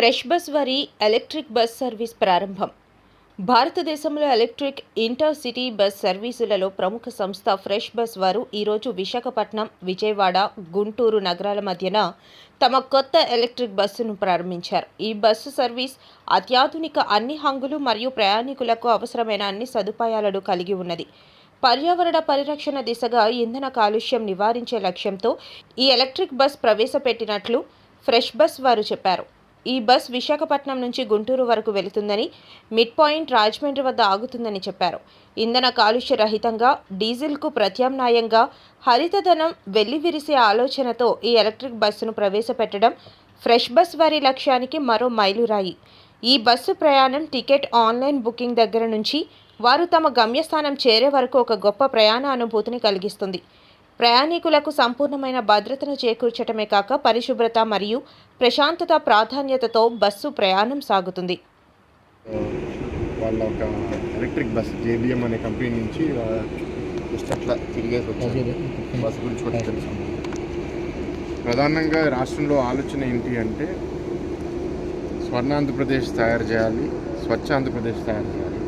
Fresh bus వారి electric bus service ప్రారంభం. భారతదేశంలో ఎలక్ట్రిక్ ఇంటర్ సిటీ బస్ సర్వీసులలో ప్రముఖ సంస్థ ఫ్రెష్ బస్ వారు ఈరోజు విశాఖపట్నం విజయవాడ గుంటూరు నగరాల మధ్యన తమ కొత్త ఎలక్ట్రిక్ బస్సును ప్రారంభించారు. ఈ బస్సు సర్వీస్ అత్యాధునిక అన్ని హంగులు మరియు ప్రయాణికులకు అవసరమైన అన్ని సదుపాయాలను కలిగి ఉన్నది. పర్యావరణ పరిరక్షణ దిశగా ఇంధన కాలుష్యం నివారించే లక్ష్యంతో ఈ ఎలక్ట్రిక్ బస్ ప్రవేశపెట్టినట్లు ఫ్రెష్ బస్ వారు చెప్పారు. ఈ బస్ విశాఖపట్నం నుంచి గుంటూరు వరకు వెళుతుందని మిడ్ పాయింట్ రాజమండ్రి వద్ద ఆగుతుందని చెప్పారు. ఇంధన కాలుష్య రహితంగా డీజిల్కు ప్రత్యామ్నాయంగా హరితధనం వెల్లివిరిసే ఆలోచనతో ఈ ఎలక్ట్రిక్ బస్సును ప్రవేశపెట్టడం ఫ్రెష్ బస్ వారి లక్ష్యానికి మరో మైలురాయి. ఈ బస్సు ప్రయాణం టికెట్ ఆన్లైన్ బుకింగ్ దగ్గర నుంచి వారు తమ గమ్యస్థానం చేరే వరకు ఒక గొప్ప ప్రయాణ అనుభూతిని కలిగిస్తుంది. ప్రయాణికులకు సంపూర్ణమైన భద్రతను చేకూర్చటమే కాక పరిశుభ్రత మరియు ప్రశాంతత ప్రాధాన్యతతో బస్సు ప్రయాణం సాగుతుంది. వాళ్ళ ఒక ఎలక్ట్రిక్ బస్ జేబిఎం అనే కంపెనీ నుంచి జస్ట్ అట్లా తిరిగేసి వచ్చారు. బస్ గురించి కూడా తెలుసు. ప్రధానంగా రాష్ట్రంలో ఆలోచన ఏంటి అంటే స్వర్ణ ఆంధ్రప్రదేశ్ తయారు చేయాలి స్వచ్ఛ ఆంధ్రప్రదేశ్ తయారు చేయాలి.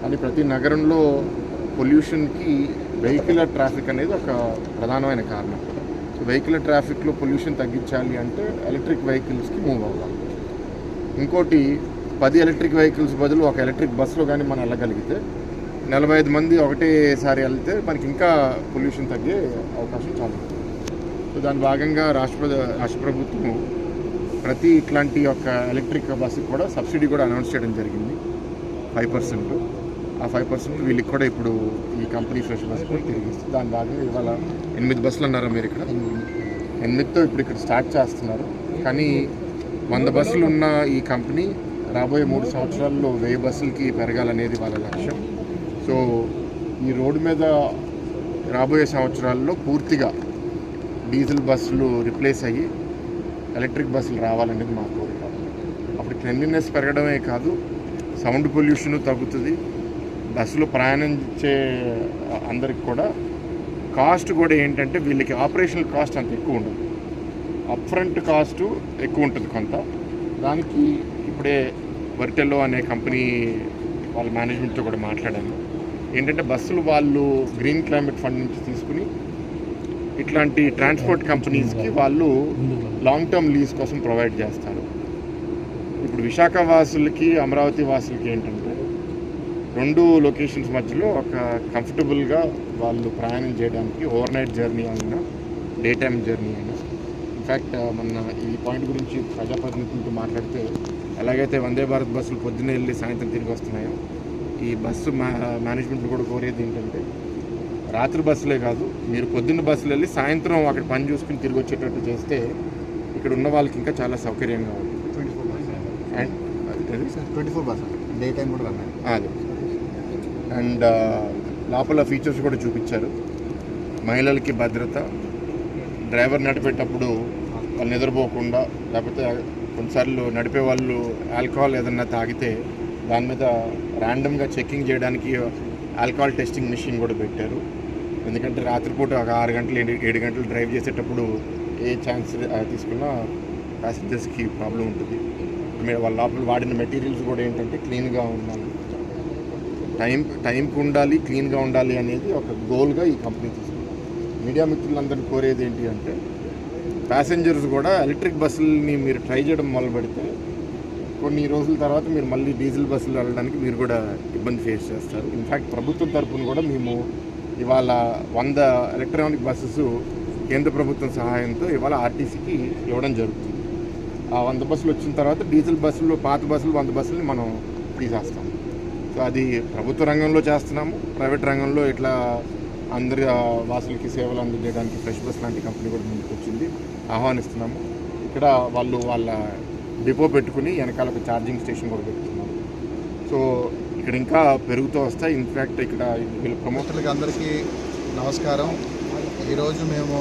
కానీ ప్రతి నగరంలో పొల్యూషన్కి వెహికులర్ ట్రాఫిక్ అనేది ఒక ప్రధానమైన కారణం. సో వెహికులర్ ట్రాఫిక్లో పొల్యూషన్ తగ్గించాలి అంటే ఎలక్ట్రిక్ వెహికల్స్కి మూవ్ అవ్వాలి. ఇంకోటి పది ఎలక్ట్రిక్ వెహికల్స్ బదులు ఒక ఎలక్ట్రిక్ బస్సులో కానీ మనం వెళ్ళగలిగితే నలభై ఐదు మంది ఒకటేసారి వెళ్తే మనకి ఇంకా పొల్యూషన్ తగ్గే అవకాశం చాలా సో దాని భాగంగా రాష్ట్ర రాష్ట్ర ప్రభుత్వం ప్రతి ఇట్లాంటి ఒక ఎలక్ట్రిక్ బస్సుకి కూడా సబ్సిడీ కూడా అనౌన్స్ చేయడం జరిగింది. ఫైవ్ పర్సెంట్ ఆ ఫైవ్ పర్సెంట్ వీళ్ళకి కూడా ఇప్పుడు ఈ కంపెనీ ఫ్రెష్ బస్ కూడా తిరిగిస్తుంది దాని భాగంగా ఇవాళ ఎనిమిది బస్సులు అన్నారు మీరు ఇక్కడ ఎనిమిదితో ఇప్పుడు ఇక్కడ స్టార్ట్ చేస్తున్నారు. కానీ వంద బస్సులు ఉన్న ఈ కంపెనీ రాబోయే మూడు సంవత్సరాల్లో వెయ్యి బస్సులకి పెరగాలనేది వాళ్ళ లక్ష్యం. సో ఈ రోడ్డు మీద రాబోయే సంవత్సరాల్లో పూర్తిగా డీజిల్ బస్సులు రిప్లేస్ అయ్యి ఎలక్ట్రిక్ బస్సులు రావాలనేది మా కోరిక. అప్పుడు క్లెన్లీనెస్ పెరగడమే కాదు సౌండ్ పొల్యూషన్ తగ్గుతుంది. బస్సులో ప్రయాణించే అందరికి కూడా కాస్ట్ కూడా ఏంటంటే వీళ్ళకి ఆపరేషనల్ కాస్ట్ అంత ఎక్కువ ఉండదు. అప్ ఫ్రంట్ కాస్ట్ ఎక్కువ ఉంటుంది కొంత. దానికి ఇప్పుడే వర్టెల్లో అనే కంపెనీ వాళ్ళ మేనేజ్మెంట్తో కూడా మాట్లాడాను. ఏంటంటే బస్సులు వాళ్ళు గ్రీన్ క్లైమేట్ ఫండ్ నుంచి తీసుకుని ఇట్లాంటి ట్రాన్స్పోర్ట్ కంపెనీస్కి వాళ్ళు లాంగ్ టర్మ్ లీజ్ కోసం ప్రొవైడ్ చేస్తారు. ఇప్పుడు విశాఖ వాసులకి అమరావతి వాసులకి ఏంటంటే రెండు లొకేషన్స్ మధ్యలో ఒక కంఫర్టబుల్గా వాళ్ళు ప్రయాణం చేయడానికి ఓవర్ నైట్ జర్నీ అయినా డే టైమ్ జర్నీ అయినా ఇన్ఫ్యాక్ట్ మొన్న ఈ పాయింట్ గురించి ప్రజాప్రతినిధులతో మాట్లాడితే ఎలాగైతే వందే భారత్ బస్సులు పొద్దున్నే వెళ్ళి సాయంత్రం తిరిగి వస్తున్నాయో ఈ బస్సు మా మేనేజ్మెంట్ కూడా కోరేది ఏంటంటే రాత్రి బస్సులే కాదు మీరు పొద్దున్న బస్సులు వెళ్ళి సాయంత్రం అక్కడ పని చూసుకుని తిరిగి వచ్చేటట్టు చేస్తే ఇక్కడ ఉన్న వాళ్ళకి ఇంకా చాలా సౌకర్యంగా ఉంటుంది. అండ్ అది twenty four bus day time కూడా రన్ అదే. అండ్ లోపల ఫీచర్స్ కూడా చూపించారు. మహిళలకి భద్రత డ్రైవర్ నడిపేటప్పుడు వాళ్ళు నిద్రపోకుండా లేకపోతే కొన్నిసార్లు నడిపే వాళ్ళు ఆల్కహాల్ ఏదన్నా తాగితే దాని మీద ర్యాండమ్గా చెక్కింగ్ చేయడానికి ఆల్కహాల్ టెస్టింగ్ మిషన్ కూడా పెట్టారు. ఎందుకంటే రాత్రిపూట ఒక ఆరు గంటలు ఏడు ఏడు గంటలు డ్రైవ్ చేసేటప్పుడు ఏ ఛాన్స్ తీసుకున్నా ప్యాసింజర్స్కి ప్రాబ్లం ఉంటుంది. మీరు వాళ్ళ లోపల వాడిన మెటీరియల్స్ కూడా ఏంటంటే క్లీన్గా ఉండాలి. టైం టైంకి ఉండాలి క్లీన్గా ఉండాలి అనేది ఒక గోల్గా ఈ కంపెనీ తీసుకుంది. మీడియా మిత్రులందరినీ కోరేది ఏంటి అంటే ప్యాసింజర్స్ కూడా ఎలక్ట్రిక్ బస్సులని మీరు ట్రై చేయడం మొదలు పెడితే కొన్ని రోజుల తర్వాత మీరు మళ్ళీ డీజిల్ బస్సులు వెళ్ళడానికి మీరు కూడా ఇబ్బంది ఫేస్ చేస్తారు. ఇన్ఫ్యాక్ట్ ప్రభుత్వం తరఫున కూడా మేము ఇవాళ వంద ఎలక్ట్రానిక్ బస్సెస్ కేంద్ర ప్రభుత్వం సహాయంతో ఇవాళ ఆర్టీసీకి ఇవ్వడం జరుగుతుంది. ఆ వంద బస్సులు వచ్చిన తర్వాత డీజిల్ బస్సులు పాత బస్సులు వంద బస్సులని మనం తీసేస్తాం. అది ప్రభుత్వ రంగంలో చేస్తున్నాము ప్రైవేట్ రంగంలో ఇట్లా అందరి వాసులకి సేవలు అందజేయడానికి ఫ్రెష్ బస్ లాంటి కంపెనీ కూడా ముందుకు వచ్చింది ఆహ్వానిస్తున్నాము. ఇక్కడ వాళ్ళు వాళ్ళ డిపో పెట్టుకుని వెనకాల ఒక ఛార్జింగ్ స్టేషన్ కూడా పెట్టుకున్నారు. సో ఇక్కడ ఇంకా పెరుగుతూ వస్తాయి. ఇన్ఫ్యాక్ట్ ఇక్కడ వీళ్ళ ప్రమోటర్లకి అందరికీ నమస్కారం. ఈరోజు మేము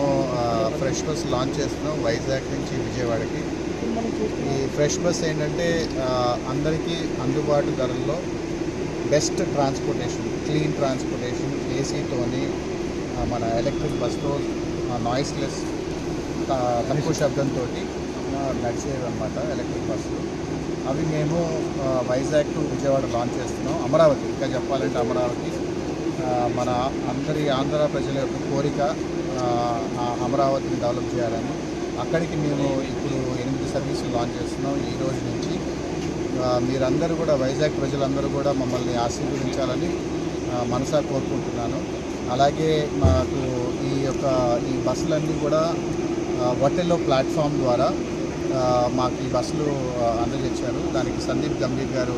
ఫ్రెష్ బస్ లాంచ్ చేస్తున్నాం వైజాగ్ నుంచి విజయవాడకి. ఈ ఫ్రెష్ బస్ ఏంటంటే అందరికీ అందుబాటు ధరల్లో బెస్ట్ ట్రాన్స్పోర్టేషన్ క్లీన్ ట్రాన్స్పోర్టేషన్ ఏసీతోని మన ఎలక్ట్రిక్ బస్తో నాయిస్లెస్ తక్కువ శబ్దంతో నడిచేవి అనమాట ఎలక్ట్రిక్ బస్సులు. అవి మేము వైజాగ్ టు విజయవాడ లాంచ్ చేస్తున్నాం. అమరావతి ఇంకా చెప్పాలంటే అమరావతి. మన అందరి ఆంధ్ర ప్రజల యొక్క కోరిక అమరావతిని డెవలప్ చేయాలని. అక్కడికి మేము ఇప్పుడు ఎనిమిది సర్వీసులు లాంచ్ చేస్తున్నాం. ఈ రోజు నుంచి మీరందరూ కూడా వైజాగ్ ప్రజలందరూ కూడా మమ్మల్ని ఆశీర్వదించాలని మనసా కోరుకుంటున్నాను అలాగే మాకు ఈ యొక్క ఈ బస్సులన్నీ కూడా ఆ, ప్లాట్ఫామ్ ద్వారా మాకు ఈ బస్సులు అందజేశారు దానికి సందీప్ గంభీర్ గారు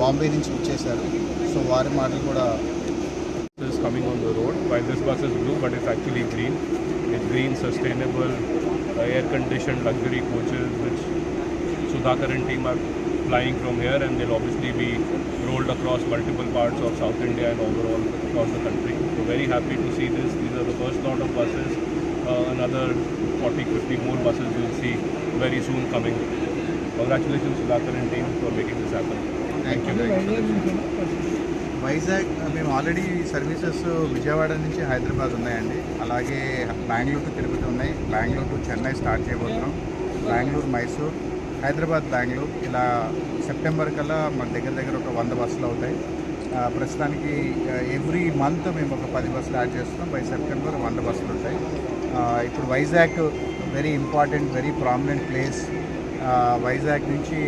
బాంబే నుంచి ఇచ్చేశారు సో వారి మాటలు కూడా is coming on the road. While this bus is blue, but it's actually green. It's green, sustainable, uh, air-conditioned luxury coaches, which Sudhakar and team are flying from here, and they'll obviously be rolled across multiple parts of South India and overall across the country. So very happy to see this. These are the first lot of buses. Uh, another 40, 50 more buses you'll see very soon coming. Congratulations, Sudhakar and team, for making this happen. Thank you Vizag మేము already services Vijayawada నుంచి హైదరాబాద్ ఉన్నాయండి అలాగే Bengaluru to Tirupati ఉన్నాయి Bengaluru to Chennai start చేయబోతున్నాం బెంగళూరు మైసూర్ హైదరాబాద్ బెంగళూరు ఇలా September కల్లా మన దగ్గర దగ్గర ఒక వంద బస్సులు అవుతాయి. ప్రస్తుతానికి ఎవ్రీ మంత్ మేము ఒక పది బస్సులు యాడ్ చేస్తున్నాం. బై సెప్టెంబర్ వంద బస్సులు ఉంటాయి. ఇప్పుడు Vizag very important very prominent place Vizag నుంచి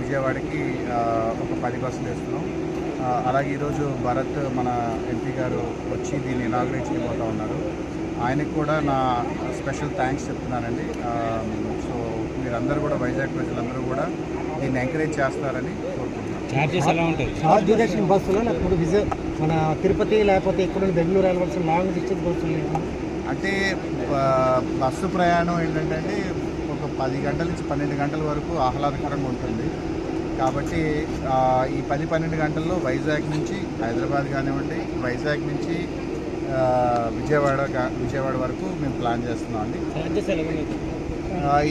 విజయవాడకి ఒక పది బస్సులు వేస్తున్నాం. అలాగే ఈరోజు భరత్ మన ఎంపీ గారు వచ్చి దీన్ని ఇనాగ్రేట్ పోతా ఉన్నారు. ఆయనకు కూడా నా స్పెషల్ థ్యాంక్స్ చెప్తున్నానండి. సో మీరందరూ కూడా వైజాగ్ ప్రజలందరూ కూడా దీన్ని ఎంకరేజ్ చేస్తారని కోరుకుంటున్నాను చార్జెస్ ఎలా ఉంటాయి? షార్ట్ డ్యూరేషన్ బస్సులో మన తిరుపతి లేకపోతే ఇక్కడ బెంగళూరు వెళ్ళవలసిన లాంగ్ డిస్టెన్స్ బస్సులు. అంటే బస్సు ప్రయాణం ఏంటంటే అండి, ఒక పది గంటల నుంచి పన్నెండు గంటల వరకు ఆహ్లాదకరంగా ఉంటుంది. కాబట్టి ఈ పది పన్నెండు గంటల్లో వైజాగ్ నుంచి హైదరాబాద్ కానివ్వండి వైజాగ్ నుంచి విజయవాడ విజయవాడ వరకు మేము ప్లాన్ చేస్తున్నాం అండి.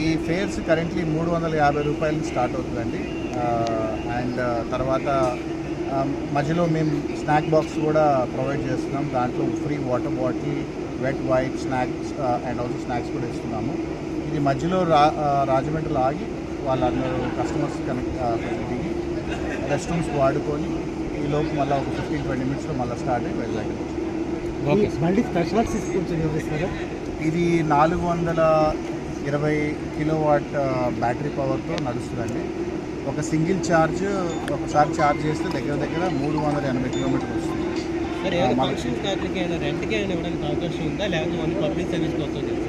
ఈ ఫేర్స్ కరెంట్లీ మూడు వందల యాభై రూపాయల స్టార్ట్ అవుతుందండి. అండ్ తర్వాత మధ్యలో మేము స్నాక్ బాక్స్ కూడా ప్రొవైడ్ చేస్తున్నాం. దాంట్లో free water bottle wet white snacks and also snacks కూడా ఇస్తున్నాము. ఇది మధ్యలో రా రాజమండ్రిలో ఆగి వాళ్ళందరూ కస్టమర్స్ కనెక్ట్ దిగి రెస్ట్ రూమ్స్ వాడుకొని ఈ లోపు మళ్ళీ ఒక ఫిఫ్టీన్ ట్వంటీ మినిట్స్లో మళ్ళీ స్టార్ట్ అయ్యి ఈ బండి స్పెషల్ ఇది నాలుగు వందల ఇరవై కిలోవాట్ బ్యాటరీ పవర్తో నడుస్తుందండి. ఒక సింగిల్ ఛార్జ్ ఒకసారి ఛార్జ్ చేస్తే దగ్గర దగ్గర మూడు వందల ఎనభై కిలోమీటర్లు వస్తుంది. ఫంక్షన్స్ ఏమైనా రెంట్కి ఏమైనా ఇవ్వడానికి అవకాశం ఉందా? లేకపోతే పబ్లిక్ సర్వీస్ కోసం చేస్తారా?